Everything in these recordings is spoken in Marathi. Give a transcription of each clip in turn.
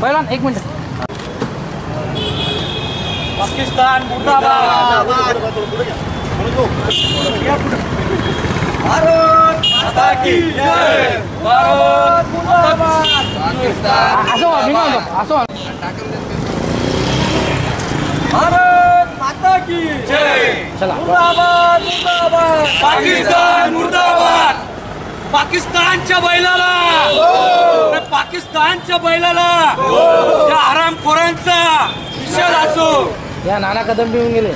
पहिला एक मिनिट पाकिस्तान मुर्दाबाद भारत माता की जय भारत मुर्दाबाद असं म्हणतो, असं. भारत माता की जय चला मुर्दाबाद मुर्दाबाद पाकिस्तान मुर्दाबाद. पाकिस्तानच्या बैलाला. पाकिस्तानच्या बैलाला त्या आरामखोरांचा निषेध असो. या नाना कदम बी येऊन गेले.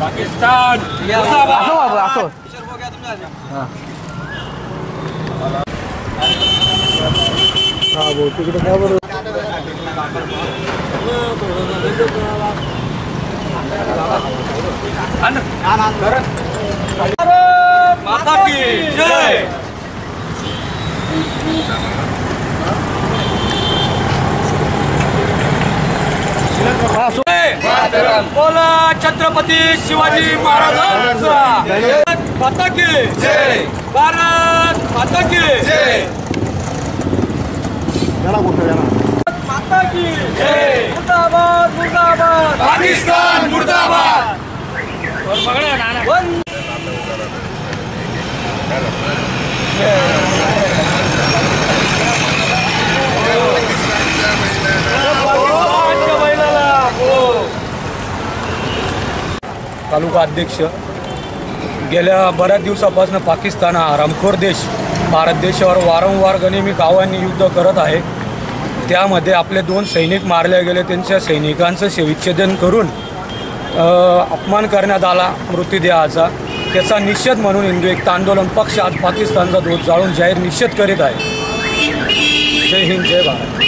पाकिस्तान असं असं. हा. भाऊ तिकडे काय बरोबर माता की जय बोला छत्रपती शिवाजी महाराजांचा माता की जय भारत माता की जय भारत माता की जय मुर्दाबाद मुर्दाबाद पाकिस्तान मुर्दाबाद वंदे बैलाला हो तालुका अध्यक्ष गेल्या बऱ्याच दिवसापासून पाकिस्तान हा हरामखोर देश भारत देशावर वारंवार गनिमी गावांनी युद्ध करत आहे. त्यामध्ये आपले दोन सैनिक मारले गेले. त्यांच्या सैनिकांचं शवविच्छेदन करून अपमान करण्यात आला मृत्यूदेहाचा त्याचा निषेध म्हणून हिंदू एकता आंदोलन पक्ष आज पाकिस्तानचा दोष जाळून जाहीर निषेध करीत आहे. जय हिंद जय भारत.